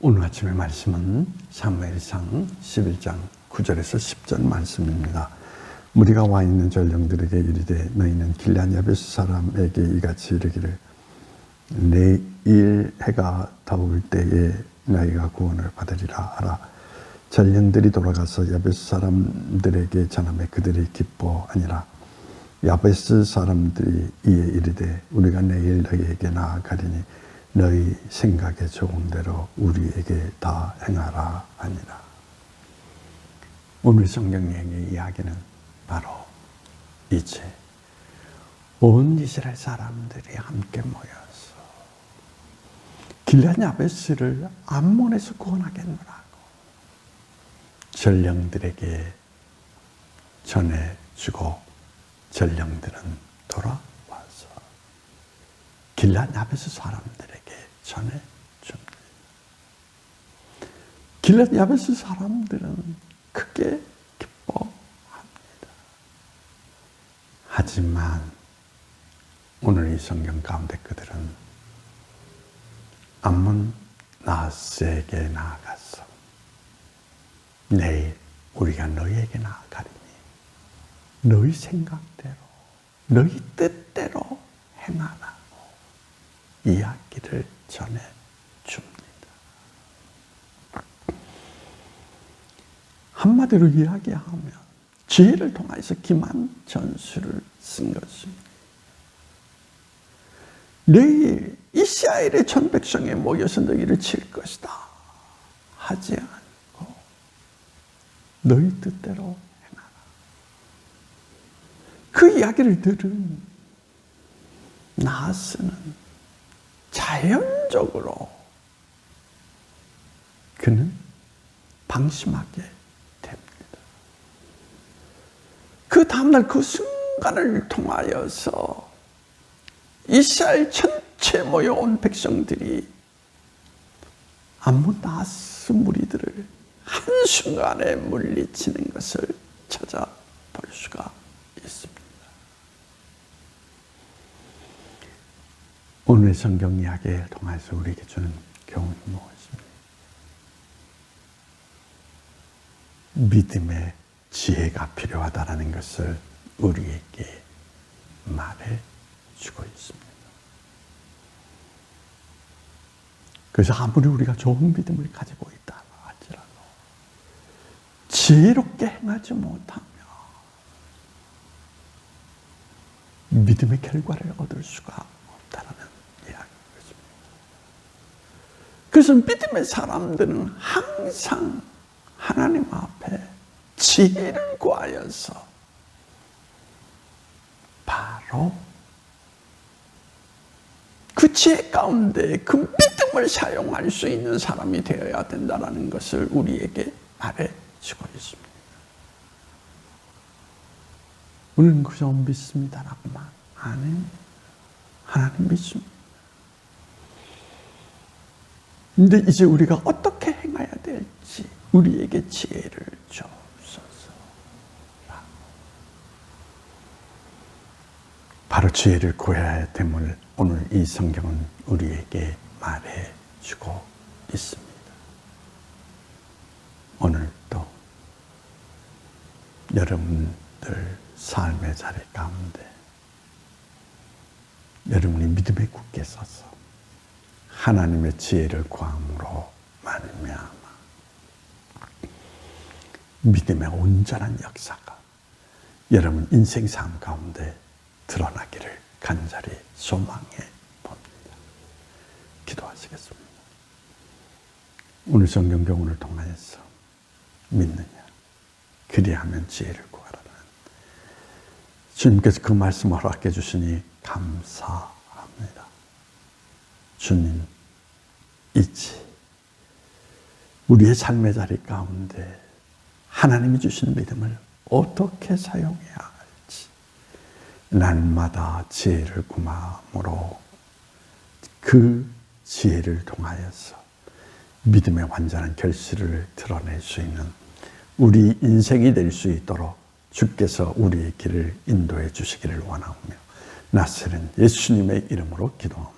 오늘 아침의 말씀은 사무엘상 11장 9절에서 10절 말씀입니다. 무리가 와 있는 전령들에게 이르되 너희는 길란 야베스 사람에게 이같이 이르기를 내일 해가 더울 때에 너희가 구원을 받으리라 하라. 전령들이 돌아가서 야베스 사람들에게 전함에 그들이 기뻐하니라. 야베스 사람들이 이에 이르되 우리가 내일 너희에게 나아가리니 너희 생각에 좋은 대로 우리에게 다 행하라 하니라. 오늘 성경여행의 이야기는 바로 이제 온 이스라엘 사람들이 함께 모여서 길란 야베스를 암몬에서 구원하겠노라고 전령들에게 전해주고 전령들은 돌아와서 길란 야베스 사람들에게 전해 줍니다. 길란 야베스 사람들은 크게 기뻐합니다. 하지만 오늘 이 성경 가운데 그들은 암몬 나스에게 나아가서 내일 우리가 너희에게 나아가리니 너희 생각대로 너희 뜻대로 행하라고 이야기를 전해 줍니다. 한마디로 이야기하면 지혜를 통해서 기만 전술을 쓴 것입니다. 내일 이스라엘의 전 백성에 모여서 너희를 칠 것이다. 하지 않고 너희 뜻대로 행하라. 그 이야기를 들은 나스는 자연적으로 그는 방심하게 됩니다. 그 다음날 그 순간을 통하여서 이스라엘 전체 모여온 백성들이 암몬 나스 무리들을 한순간에 물리치는 것을 찾아볼 수가 있습니다. 오늘 성경 이야기를 통해서 우리에게 주는 교훈이 무엇입니까? 믿음의 지혜가 필요하다는 것을 우리에게 말해 주고 있습니다. 그래서 아무리 우리가 좋은 믿음을 가지고 있다 할지라도 지혜롭게 행하지 못하면 믿음의 결과를 얻을 수가 없다는 이야기입니다. 그래서 믿음의 사람들은 항상 하나님 앞에 지혜를 구하여서 바로 그 지혜 가운데 그 믿음을 사용할 수 있는 사람이 되어야 된다는 것을 우리에게 말해주고 있습니다. 우리는 그저 믿습니다라고만 아는 하나님 믿습니다. 근데 이제 우리가 어떻게 행해야 될지 우리에게 지혜를 주옵소서. 바로 지혜를 구해야 됨을 오늘 이 성경은 우리에게 말해 주고 있습니다. 오늘도 여러분들 삶의 자리 가운데 여러분이 믿음에 굳게 서서 하나님의 지혜를 구함으로 말미암아 믿음의 온전한 역사가 여러분 인생 삶 가운데 드러나기를 간절히 소망해 봅니다. 기도하시겠습니다. 오늘 성경 교훈을 통하여서 믿느냐? 그리하면 지혜를 구하라는 주님께서 그 말씀을 허락해 주시니 감사합니다. 주님, 이지 우리의 삶의 자리 가운데 하나님이 주시는 믿음을 어떻게 사용해야 할지 날마다 지혜를 구함으로 그 지혜를 통하여서 믿음의 완전한 결실을 드러낼 수 있는 우리 인생이 될 수 있도록 주께서 우리의 길을 인도해 주시기를 원하오며 나스는 예수님의 이름으로 기도합니다.